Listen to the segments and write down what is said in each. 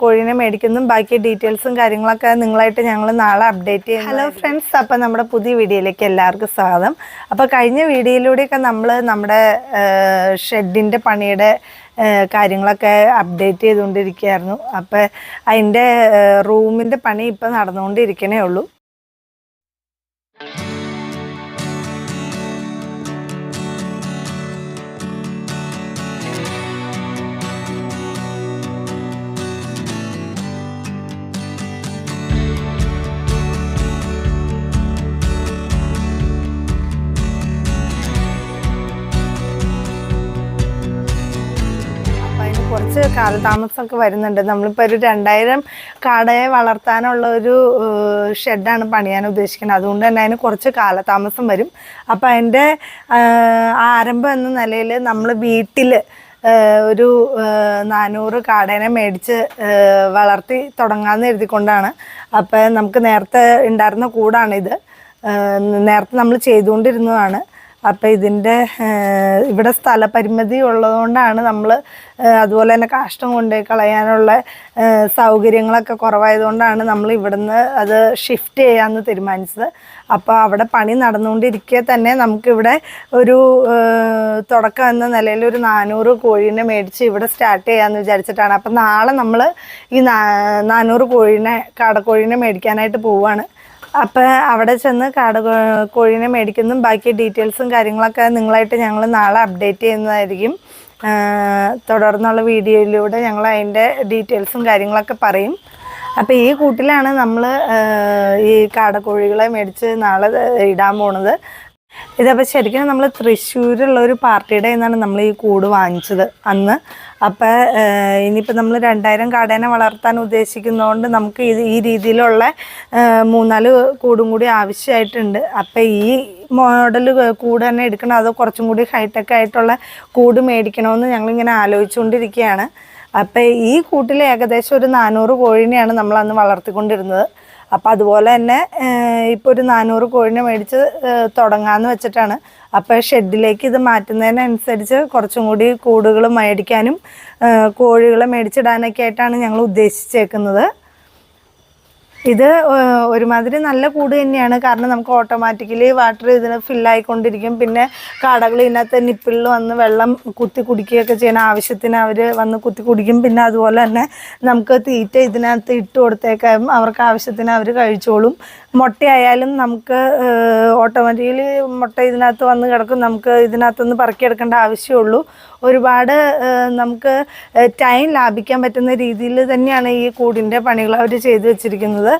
കോഴീനെ മേടിക്കുന്നതും ബാക്കി ഡീറ്റെയിൽസും കാര്യങ്ങളൊക്കെ നിങ്ങളായിട്ട് ഞങ്ങൾ നാളെ അപ്ഡേറ്റ് ചെയ്യും ഹലോ ഫ്രണ്ട്സ് അപ്പം നമ്മുടെ പുതിയ വീഡിയോയിലേക്ക് എല്ലാവർക്കും സ്വാഗതം. അപ്പോൾ കഴിഞ്ഞ വീഡിയോയിലൂടെയൊക്കെ നമ്മൾ നമ്മുടെ ഷെഡിന്റെ പണിയുടെ കാര്യങ്ങളൊക്കെ അപ്ഡേറ്റ് ചെയ്തുകൊണ്ടിരിക്കുകയായിരുന്നു. അപ്പോൾ അതിന്റെ റൂമിന്റെ പണി ഇപ്പം നടന്നുകൊണ്ടിരിക്കണേ ഉള്ളൂ. കുറച്ച് കാലതാമസമൊക്കെ വരുന്നുണ്ട്. നമ്മളിപ്പോൾ ഒരു രണ്ടായിരം കാടയെ വളർത്താനുള്ള ഒരു ഷെഡാണ് പണിയാൻ ഉദ്ദേശിക്കുന്നത്. അതുകൊണ്ട് തന്നെ അതിന് കുറച്ച് കാലതാമസം വരും. അപ്പം അതിന്റെ ആരംഭം എന്ന നിലയിൽ നമ്മൾ വീട്ടിൽ ഒരു നാനൂറ് കാടേനെ മേടിച്ച് വളർത്തി തുടങ്ങാമെന്ന് എഴുതിക്കൊണ്ടാണ്. അപ്പം നമുക്ക് നേരത്തെ ഉണ്ടായിരുന്ന കൂടാണിത്. നേരത്തെ നമ്മൾ ചെയ്തുകൊണ്ടിരുന്നതാണ്. അപ്പം ഇതിന്റെ ഇവിടെ സ്ഥലപരിമിതി ഉള്ളതുകൊണ്ടാണ് നമ്മൾ അതുപോലെ തന്നെ കാഷ്ടം കൊണ്ടുപോയി കളയാനുള്ള സൗകര്യങ്ങളൊക്കെ കുറവായതുകൊണ്ടാണ് നമ്മൾ ഇവിടുന്ന് അത് ഷിഫ്റ്റ് ചെയ്യാമെന്ന് തീരുമാനിച്ചത്. അപ്പോൾ അവിടെ പണി നടന്നുകൊണ്ടിരിക്കെ തന്നെ നമുക്കിവിടെ ഒരു തുടക്കം എന്ന നിലയിൽ ഒരു നാനൂറ് കോഴീനെ മേടിച്ച് ഇവിടെ സ്റ്റാർട്ട് ചെയ്യാമെന്ന് വിചാരിച്ചിട്ടാണ്. അപ്പം നാളെ നമ്മൾ ഈ നാനൂറ് കോഴീനെ കാടക്കോഴീനെ മേടിക്കാനായിട്ട് പോവുകയാണ് അപ്പം അവിടെ ചെന്ന് കാട കോഴീനെ മേടിക്കുന്നതും ബാക്കി ഡീറ്റെയിൽസും കാര്യങ്ങളൊക്കെ നിങ്ങളായിട്ട് ഞങ്ങൾ നാളെ അപ്ഡേറ്റ് ചെയ്യുന്നതായിരിക്കും. തുടർന്നുള്ള വീഡിയോയിലൂടെ ഞങ്ങൾ അതിന്റെ ഡീറ്റെയിൽസും കാര്യങ്ങളൊക്കെ പറയും. അപ്പോൾ ഈ കൂട്ടിലാണ് നമ്മൾ ഈ കാടക്കോഴികളെ മേടിച്ച് നാളെ ഇടാൻ പോണത്. ഇതപ്പോൾ ശരിക്കും നമ്മൾ തൃശ്ശൂരുള്ള ഒരു പാർട്ടിയുടെ നിന്നാണ് നമ്മൾ ഈ കൂട് വാങ്ങിച്ചത് അന്ന്. അപ്പോൾ ഇനിയിപ്പോൾ നമ്മൾ രണ്ടായിരം കാടേനെ വളർത്താൻ ഉദ്ദേശിക്കുന്നതുകൊണ്ട് നമുക്ക് ഇത് ഈ രീതിയിലുള്ള മൂന്നാൽ കൂടും കൂടി ആവശ്യമായിട്ടുണ്ട് അപ്പോൾ ഈ മോഡൽ കൂട് തന്നെ എടുക്കണം. അതോ കുറച്ചും കൂടി ഹൈടെക് ആയിട്ടുള്ള കൂട് മേടിക്കണമെന്ന് ഞങ്ങളിങ്ങനെ ആലോചിച്ചുകൊണ്ടിരിക്കുകയാണ് അപ്പോൾ ഈ കൂട്ടിൽ ഏകദേശം ഒരു നാനൂറ് കോഴിനെയാണ് നമ്മൾ അന്ന് വളർത്തിക്കൊണ്ടിരുന്നത്. അപ്പോൾ അതുപോലെ തന്നെ ഇപ്പോൾ ഒരു നാനൂറ് കോഴിനെ മേടിച്ച് തുടങ്ങാമെന്ന് വെച്ചിട്ടാണ്. അപ്പോൾ ഷെഡിലേക്ക് ഇത് മാറ്റുന്നതിനനുസരിച്ച് കുറച്ചും കൂടി കൂടുകൾ മേടിക്കാനും കോഴികളെ മേടിച്ചിടാനൊക്കെ ആയിട്ടാണ് ഞങ്ങൾ ഉദ്ദേശിച്ചേക്കുന്നത്. ഇത് ഒരുമാതിരി നല്ല കൂട് തന്നെയാണ്. കാരണം നമുക്ക് ഓട്ടോമാറ്റിക്കലി വാട്ടർ ഇതിന് ഫില്ലായിക്കൊണ്ടിരിക്കും പിന്നെ കടകൾ ഇതിനകത്ത് നിപ്പിളിൽ വന്ന് വെള്ളം കുത്തി കുടിക്കുകയൊക്കെ ചെയ്യുന്ന ആവശ്യത്തിന് അവർ വന്ന് കുത്തി കുടിക്കും. പിന്നെ അതുപോലെ തന്നെ നമുക്ക് തീറ്റ ഇതിനകത്ത് ഇട്ട് കൊടുത്തേക്കാം. അവർക്ക് ആവശ്യത്തിന് അവർ കഴിച്ചോളും. മുട്ടയായാലും നമുക്ക് ഓട്ടോമാറ്റിക്കലി മുട്ട ഇതിനകത്ത് വന്ന് കിടക്കും. നമുക്ക് ഇതിനകത്തൊന്ന് പറക്കിയെടുക്കേണ്ട ആവശ്യമുള്ളൂ ഒരുപാട് നമുക്ക് ടൈം ലാഭിക്കാൻ പറ്റുന്ന രീതിയിൽ തന്നെയാണ് ഈ കൂടിന്റെ പണികൾ അവർ ചെയ്തു വെച്ചിരിക്കുന്നത്.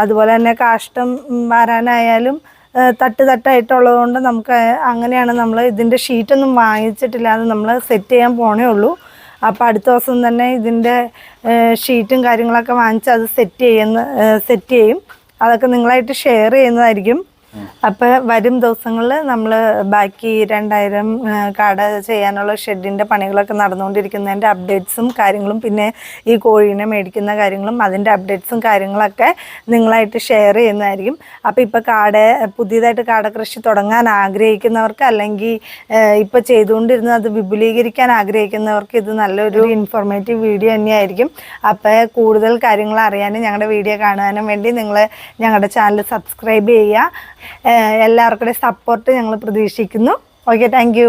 അതുപോലെ തന്നെ കാഷ്ടം വരാനായാലും തട്ട് തട്ടായിട്ടുള്ളത് കൊണ്ട് നമുക്ക് അങ്ങനെയാണ് നമ്മൾ ഇതിന്റെ ഷീറ്റൊന്നും വാങ്ങിച്ചിട്ടില്ല അത് നമ്മൾ സെറ്റ് ചെയ്യാൻ പോണേ ഉള്ളൂ. അപ്പോൾ അടുത്ത ദിവസം തന്നെ ഇതിന്റെ ഷീറ്റും കാര്യങ്ങളൊക്കെ വാങ്ങിച്ച് അത് സെറ്റ് ചെയ്യുന്ന സെറ്റ് ചെയ്യും. അതൊക്കെ നിങ്ങളായിട്ട് ഷെയർ ചെയ്യുന്നതായിരിക്കും. അപ്പോൾ വരും ദിവസങ്ങളിൽ നമ്മൾ ബാക്കി രണ്ടായിരം കട ചെയ്യാനുള്ള ഷെഡിന്റെ പണികളൊക്കെ നടന്നുകൊണ്ടിരിക്കുന്നതിന്റെ അപ്ഡേറ്റ്സും കാര്യങ്ങളും പിന്നെ ഈ കോഴീനെ മേടിക്കുന്ന കാര്യങ്ങളും അതിന്റെ അപ്ഡേറ്റ്സും കാര്യങ്ങളൊക്കെ നിങ്ങളായിട്ട് ഷെയർ ചെയ്യുന്നതായിരിക്കും. അപ്പോൾ ഇപ്പോൾ കാട പുതിയതായിട്ട് കാട കൃഷി തുടങ്ങാൻ ആഗ്രഹിക്കുന്നവർക്ക് അല്ലെങ്കിൽ ഇപ്പോൾ ചെയ്തുകൊണ്ടിരുന്നത് അത് വിപുലീകരിക്കാൻ ആഗ്രഹിക്കുന്നവർക്ക് ഇത് നല്ലൊരു ഇൻഫോർമേറ്റീവ് വീഡിയോ തന്നെയായിരിക്കും. അപ്പോൾ കൂടുതൽ കാര്യങ്ങൾ അറിയാനും ഞങ്ങളുടെ വീഡിയോ കാണാനും വേണ്ടി നിങ്ങൾ ഞങ്ങളുടെ ചാനൽ സബ്സ്ക്രൈബ് ചെയ്യുക. എല്ലാവർക്കും സപ്പോർട്ട് ഞങ്ങൾ പ്രതീക്ഷിക്കുന്നു. Okay thank